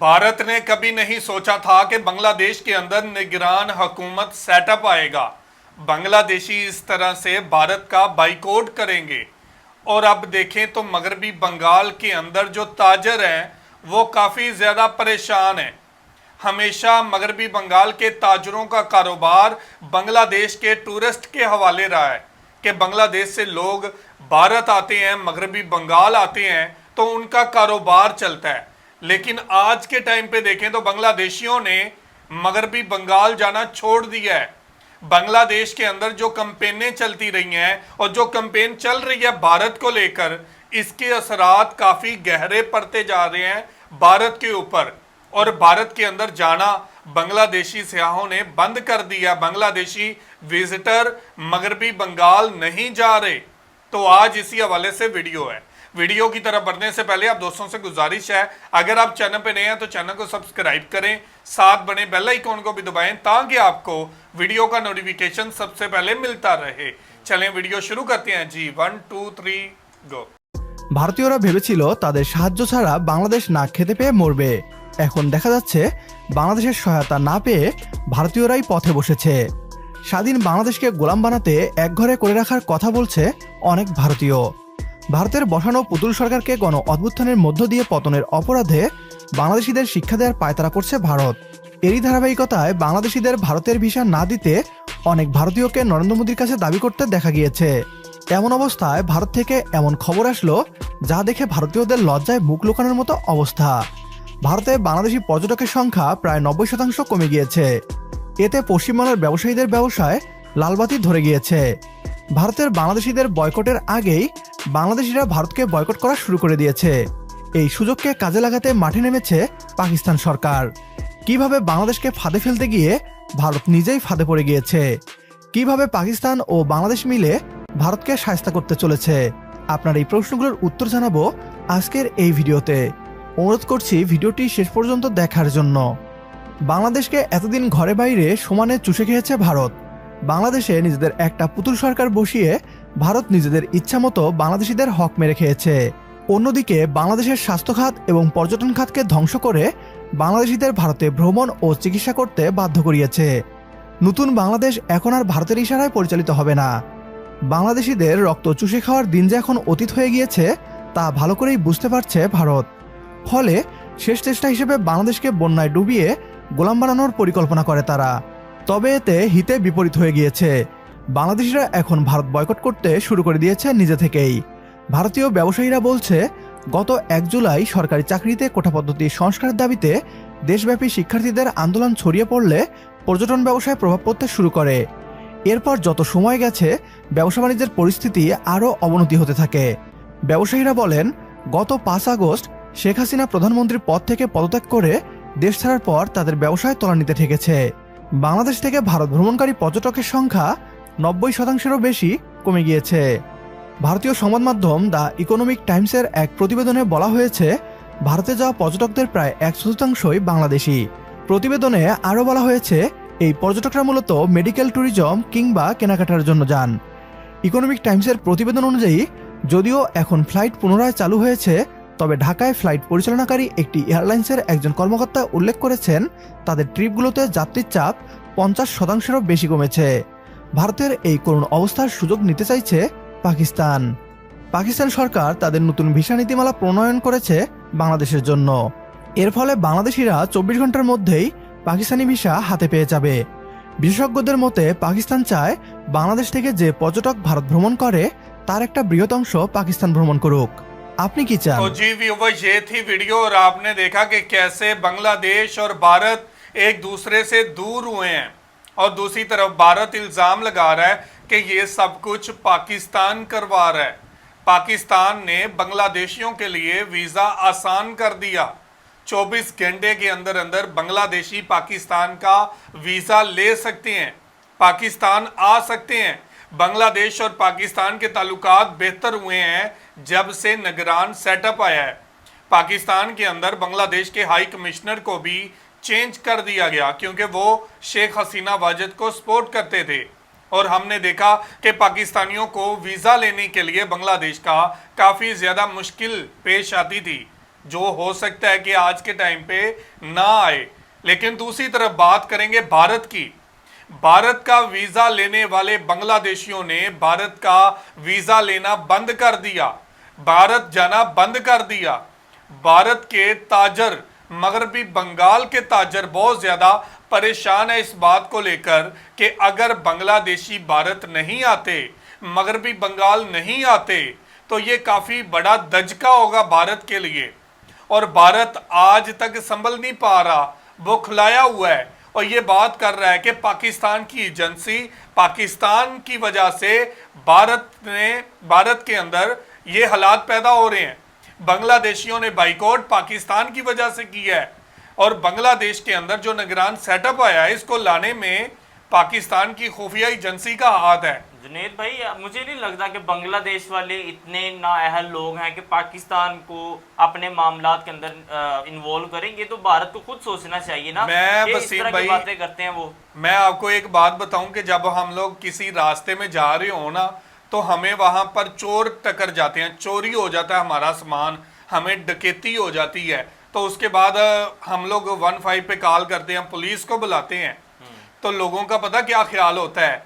भारत ने कभी नहीं सोचा था कि बांग्लादेश के अंदर निगरान हुकूमत सेटअप आएगा। बांग्लादेशी इस तरह से भारत का बाइकआउट करेंगे। और अब देखें तो मगरबी बंगाल के अंदर जो ताजर हैं, वो काफ़ी ज़्यादा परेशान हैं। हमेशा मगरबी बंगाल के ताजरों का कारोबार बांग्लादेश के टूरिस्ट के हवाले रहा है कि बांग्लादेश से लोग भारत आते हैं, मगरबी बंगाल आते हैं तो उनका कारोबार चलता है। लेकिन आज के टाइम पे देखें तो बांग्लादेशियों ने मगरबी बंगाल जाना छोड़ दिया है। बांग्लादेश के अंदर जो कंपेनें चलती रही हैं और जो कंपेन चल रही है भारत को लेकर, इसके असरात काफ़ी गहरे पड़ते जा रहे हैं भारत के ऊपर। और भारत के अंदर जाना बांग्लादेशी सियाहों ने बंद कर दिया। बांग्लादेशी विजिटर मगरबी बंगाल नहीं जा रहे। तो आज इसी हवाले से वीडियो है। वीडियो की तरफ बढ़ने से पहले आप दोस्तों से गुजारिश है अगर आप चैनल पे नए हैं तो चैनल को सब्सक्राइब करें साथ बने बेल आइकॉन को भी दबाएं ताकि आपको वीडियो का नोटिफिकेशन सबसे पहले मिलता रहे चलें वीडियो शुरू करते हैं जी वन टू थ्री गो ভারতীয়রা ভেবেছিল তাদের সাহায্য ছাড়া বাংলাদেশ না খেতে পেয়ে মরবে এখন দেখা যাচ্ছে বাংলাদেশের সহায়তা না পেয়ে ভারতীয়রাই পথে বসেছে স্বাধীন বাংলাদেশকে গোলাম বানাতে একঘরে করে রাখার কথা বলছে অনেক ভারতীয় ভারতের বসানো পুতুল সরকারকে গণ অভ্যুত্থানের মধ্য দিয়ে পতনের অপরাধে বাংলাদেশিদের শিক্ষা দেওয়ার পায়তারা করছে ভারত। এরই ধারাবাহিকতায় বাংলাদেশিদের ভারতের ভিসা না দিতে অনেক ভারতীয়কে নরেন্দ্র মোদীর কাছে দাবি করতে দেখা গিয়েছে। এমন অবস্থায় ভারত থেকে এমন খবর আসলো যা দেখে ভারতীয়দের লজ্জায় মুখ লুকানোর মতো অবস্থা। ভারতে বাংলাদেশি পর্যটকের সংখ্যা প্রায় নব্বই শতাংশ কমে গিয়েছে। এতে পশ্চিমবাংলার ব্যবসায়ীদের ব্যবসায় লালবাতি ধরে গিয়েছে। ভারতের বাংলাদেশিদের বয়কটের আগেই বাংলাদেশিরা ভারতকে বয়কট করা শুরু করে দিয়েছে। এই সুযোগকে কাজে লাগাতে মাঠে নেমেছে পাকিস্তান সরকার। কীভাবে বাংলাদেশকে ফাঁদে ফেলতে গিয়ে ভারত নিজেই ফাঁদে পড়ে গিয়েছে? কীভাবে পাকিস্তান ও বাংলাদেশ মিলে ভারতকে সায়স্তা করতে চলেছে? আপনার এই প্রশ্নগুলোর উত্তর জানাব আজকের এই ভিডিওতে। অনুরোধ করছি ভিডিওটি শেষ পর্যন্ত দেখার জন্য। বাংলাদেশকে এতদিন ঘরে বাইরে সমানে চুষে খেয়েছে ভারত। বাংলাদেশে নিজেদের একটা পুতুল সরকার বসিয়ে ভারত নিজেদের ইচ্ছামতো বাংলাদেশিদের হক মেরে খেয়েছে। অন্যদিকে বাংলাদেশের স্বাস্থ্য খাত এবং পর্যটন খাতকে ধ্বংস করে বাংলাদেশিদের ভারতে ভ্রমণ ও চিকিৎসা করতে বাধ্য করিয়েছে। নতুন বাংলাদেশ এখন আর ভারতের ইশারায় পরিচালিত হবে না। বাংলাদেশিদের রক্ত চুষে খাওয়ার দিন যে এখন অতীত হয়ে গিয়েছে, তা ভালো করেই বুঝতে পারছে ভারত। ফলে শেষ চেষ্টা হিসেবে বাংলাদেশকে বন্যায় ডুবিয়ে গোলাম বানানোর পরিকল্পনা করে তারা। তবে এতে হিতে বিপরীত হয়ে গিয়েছে। বাংলাদেশিরা এখন ভারত বয়কট করতে শুরু করে দিয়েছে নিজে থেকেই। ভারতীয় ব্যবসায়ীরা বলছে, গত এক জুলাই সরকারি চাকরিতে কোটা পদ্ধতি সংস্কারের দাবিতে দেশব্যাপী শিক্ষার্থীদের আন্দোলন ছড়িয়ে পড়লে পর্যটন ব্যবসায় প্রভাব পড়তে শুরু করে। এরপর যত সময় গেছে, ব্যবসা বাণিজ্যের পরিস্থিতি আরও অবনতি হতে থাকে। ব্যবসায়ীরা বলেন, গত পাঁচ আগস্ট শেখ হাসিনা প্রধানমন্ত্রীর পদ থেকে পদত্যাগ করে দেশ ছাড়ার পর তাদের ব্যবসায় তলানিতে ঠেকেছে। বাংলাদেশ থেকে ভারত ভ্রমণকারী পর্যটকের সংখ্যা নব্বই শতাংশেরও বেশি কমে গিয়েছে। ভারতীয় সংবাদ মাধ্যম দ্য ইকোনমিক টাইমসের এক প্রতিবেদনে বলা হয়েছে, ভারতে যাওয়া পর্যটকদের প্রায় এক চতুর্থাংশই বাংলাদেশি। প্রতিবেদনে আরও বলা হয়েছে, এই পর্যটকরা মূলত মেডিকেল ট্যুরিজম কিংবা কেনাকাটার জন্য যান। ইকোনমিক টাইমসের প্রতিবেদন অনুযায়ী, যদিও এখন ফ্লাইট পুনরায় চালু হয়েছে, তবে ঢাকায় ফ্লাইট পরিচালনাকারী একটি এয়ারলাইন্সের একজন কর্মকর্তা উল্লেখ করেছেন, তাদের ট্রিপগুলোতে যাত্রীর চাপ পঞ্চাশ শতাংশেরও বেশি কমেছে। ভারতের এই করুণ অবস্থার সুযোগ নিতে চাইছে পাকিস্তান পাকিস্তান সরকার তাদের নতুন ভিসা নীতিমালা প্রণয়ন করেছে বাংলাদেশের জন্য এর ফলে বাংলাদেশিরা চব্বিশ ঘন্টার মধ্যেই পাকিস্তানি ভিসা হাতে পেয়ে যাবে বিশেষজ্ঞদের মতে পাকিস্তান চায় বাংলাদেশ থেকে যে পর্যটক ভারত ভ্রমণ করে তার একটা বৃহৎ অংশ পাকিস্তান ভ্রমণ করুক আপনি কি চান तो जी व्यूवर ये थी वीडियो और आपने देखा कि कैसे बांग्लादेश और भारत एक दूसरे से दूर हुए हैं और दूसरी तरफ़ भारत इल्ज़ाम लगा रहा है कि ये सब कुछ पाकिस्तान करवा रहा है। पाकिस्तान ने बांग्लादेशियों के लिए वीज़ा आसान कर दिया। 24 घंटे के अंदर अंदर बांग्लादेशी पाकिस्तान का वीज़ा ले सकते हैं, पाकिस्तान आ सकते हैं। बांग्लादेश और पाकिस्तान के ताल्लुकात बेहतर हुए हैं जब से निगरान सेटअप आया है। पाकिस्तान के अंदर बांग्लादेश के हाई कमिश्नर को भी चेंज कर दिया गया क्योंकि वो शेख हसीना वाजिद को सपोर्ट करते थे। और हमने देखा कि पाकिस्तानियों को वीज़ा लेने के लिए बांग्लादेश का काफ़ी ज़्यादा मुश्किल पेश आती थी, जो हो सकता है कि आज के टाइम पे ना आए। लेकिन दूसरी तरफ़ बात करेंगे भारत की। भारत का वीज़ा लेने वाले बांग्लादेशियों ने भारत का वीज़ा लेना बंद कर दिया। भारत जाना बंद कर दिया। भारत के ताजर मगरबी बंगाल के ताजर बहुत ज़्यादा परेशान है इस बात को लेकर कि अगर बांग्लादेशी भारत नहीं आते, मगरबी बंगाल नहीं आते तो ये काफ़ी बड़ा दजका होगा भारत के लिए। और भारत आज तक संभल नहीं पा रहा, वो खुलाया हुआ है। और ये बात कर रहा है कि पाकिस्तान की एजेंसी, पाकिस्तान की वजह से भारत ने, भारत के अंदर ये हालात पैदा हो रहे हैं। बांग्लादेशियों ने बाइकआउट पाकिस्तान की वजह से किया है। और बांग्लादेश के अंदर जो निगरान सेटअप आया है इसको लाने में पाकिस्तान की खुफिया एजेंसी का हाथ है। जुनेद भाई मुझे नहीं लगता कि बांग्लादेश वाले इतने नाअहल लोग हैं कि पाकिस्तान को अपने मामला के अंदर इन्वॉल्व करेंगे। तो भारत को खुद सोचना चाहिए ना मैं की भाई- बातें करते हैं वो। मैं आपको एक बात बताऊँ कि जब हम लोग किसी रास्ते में जा रहे हो ना तो हमें वहाँ पर चोर टकर जाते हैं चोरी हो जाता है हमारा सामान हमें डकैती हो जाती है। तो उसके बाद हम लोग वन फाइव पे कॉल करते हैं पुलिस को बुलाते हैं। तो लोगों का पता क्या ख्याल होता है?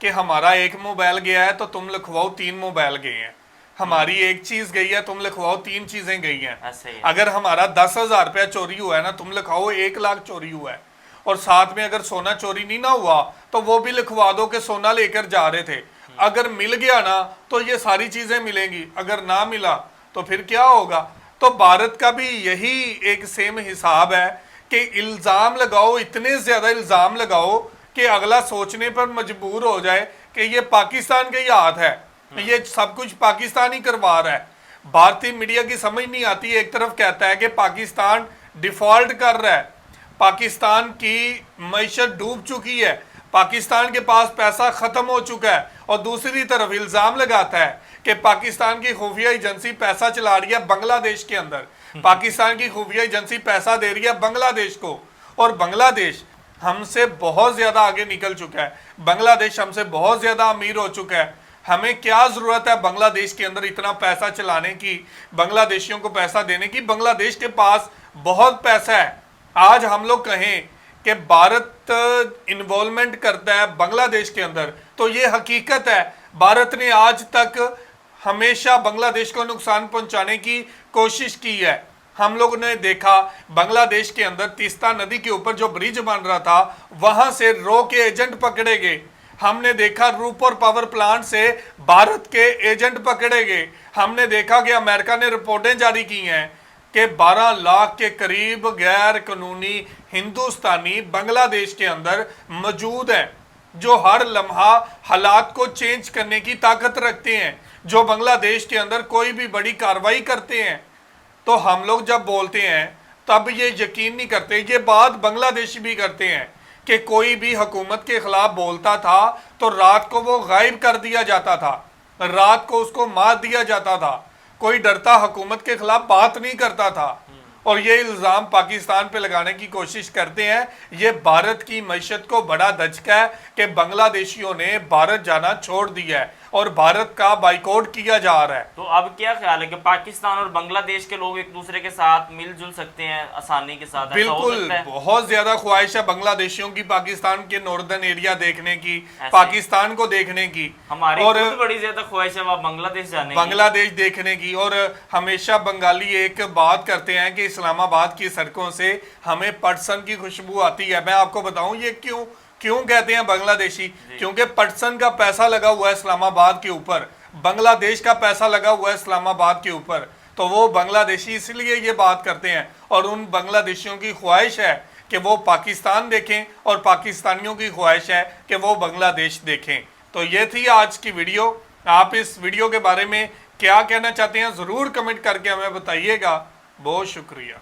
कि हमारा एक मोबाइल गया है तो तुम लिखवाओ तीन मोबाइल गए हैं। हमारी एक चीज़ गई है तुम लिखवाओ तीन चीज़ें गई हैं। है। अगर हमारा दस हज़ार रुपया चोरी हुआ है ना तुम लिखाओ एक लाख चोरी हुआ है। और साथ में अगर सोना चोरी नहीं ना हुआ तो वो भी लिखवा दो कि सोना लेकर जा रहे थे। अगर मिल गया ना तो ये सारी चीज़ें मिलेंगी। अगर ना मिला तो फिर क्या होगा? तो भारत का भी यही एक सेम हिसाब है कि इल्ज़ाम लगाओ इतने ज़्यादा इल्ज़ाम लगाओ कि अगला सोचने पर मजबूर हो जाए कि ये पाकिस्तान के ही। हाथ है ये सब कुछ पाकिस्तान ही करवा रहा है। भारतीय मीडिया की समझ नहीं आती एक तरफ़ कहता है कि पाकिस्तान डिफ़ॉल्ट कर रहा है। पाकिस्तान की मीशत डूब चुकी है। पाकिस्तान के पास पैसा खत्म हो चुका है और दूसरी तरफ़ इल्ज़ाम लगाता है कि पाकिस्तान की खुफिया एजेंसी पैसा चला रही है बांग्लादेश के अंदर। पाकिस्तान की खुफिया एजेंसी पैसा दे रही है बांग्लादेश को। और बांग्लादेश हमसे बहुत ज़्यादा आगे निकल चुका है। बांग्लादेश हमसे बहुत ज़्यादा अमीर हो चुका है। हमें क्या ज़रूरत है बांग्लादेश के अंदर इतना पैसा चलाने की, बांग्लादेशियों को पैसा देने की? बांग्लादेश के पास बहुत पैसा है। आज हम लोग कहें कि भारत इन्वॉल्वमेंट करता है बांग्लादेश के अंदर। तो ये हकीकत है, भारत ने आज तक हमेशा बांग्लादेश को नुकसान पहुँचाने की कोशिश की है। हम लोग ने देखा, बांग्लादेश के अंदर तीस्ता नदी के ऊपर जो ब्रिज बन रहा था, वहाँ से रो के एजेंट पकड़े गए। हमने देखा रूपर पावर प्लांट से भारत के एजेंट पकड़े गए। हमने देखा कि अमेरिका ने रिपोर्टें जारी की हैं। कि 12 लाख के करीब गैर कानूनी हिंदुस्तानी बांग्लादेश के अंदर मौजूद हैं, जो हर लम्हा हालात को चेंज करने की ताकत रखते हैं, जो बांग्लादेश के अंदर कोई भी बड़ी कार्रवाई करते हैं। तो हम लोग जब बोलते हैं, तब ये यकीन नहीं करते, ये बात बांग्लादेशी भी करते हैं कि कोई भी हुकूमत के खिलाफ बोलता था तो रात को वो गायब कर दिया जाता था, रात को उसको मार दिया जाता था। कोई डरता हुकूमत के खिलाफ बात नहीं करता था। और ये इल्ज़ाम पाकिस्तान पे लगाने की कोशिश करते हैं। ये भारत की मीशत को बड़ा धचका है कि बांग्लादेशियों ने भारत जाना छोड़ दिया है। और भारत का बाइकआउट किया जा रहा है। तो अब क्या ख्याल है कि पाकिस्तान और बांग्लादेश के लोग एक दूसरे के साथ मिलजुल सकते हैं आसानी के साथ बिल्कुल बहुत ज़्यादा ख्वाहिश है बांग्लादेशियों की पाकिस्तान के नॉर्दर्न एरिया देखने की पाकिस्तान को देखने की। हमारी और बड़ी ज़्यादा ख्वाहिश है वहाँ बांग्लादेश जाने बांग्लादेश देखने की। और हमेशा बंगाली एक बात करते हैं कि इस्लामाबाद की सड़कों से हमें पटसन की खुशबू आती है। मैं आपको बताऊँ ये क्यों क्यों कहते हैं बांग्लादेशी? क्योंकि पटसन का पैसा लगा हुआ है इस्लामाबाद के ऊपर। बांग्लादेश का पैसा लगा हुआ है इस्लामाबाद के ऊपर। तो वो बांग्लादेशी इसलिए ये बात करते हैं और उन बांग्लादेशियों की ख्वाहिश है कि वो पाकिस्तान देखें और पाकिस्तानियों की ख्वाहिश है कि वो बांग्लादेश देखें। तो ये थी आज की वीडियो। आप इस वीडियो के बारे में क्या कहना चाहते हैं ज़रूर कमेंट करके हमें बताइएगा। बहुत शुक्रिया।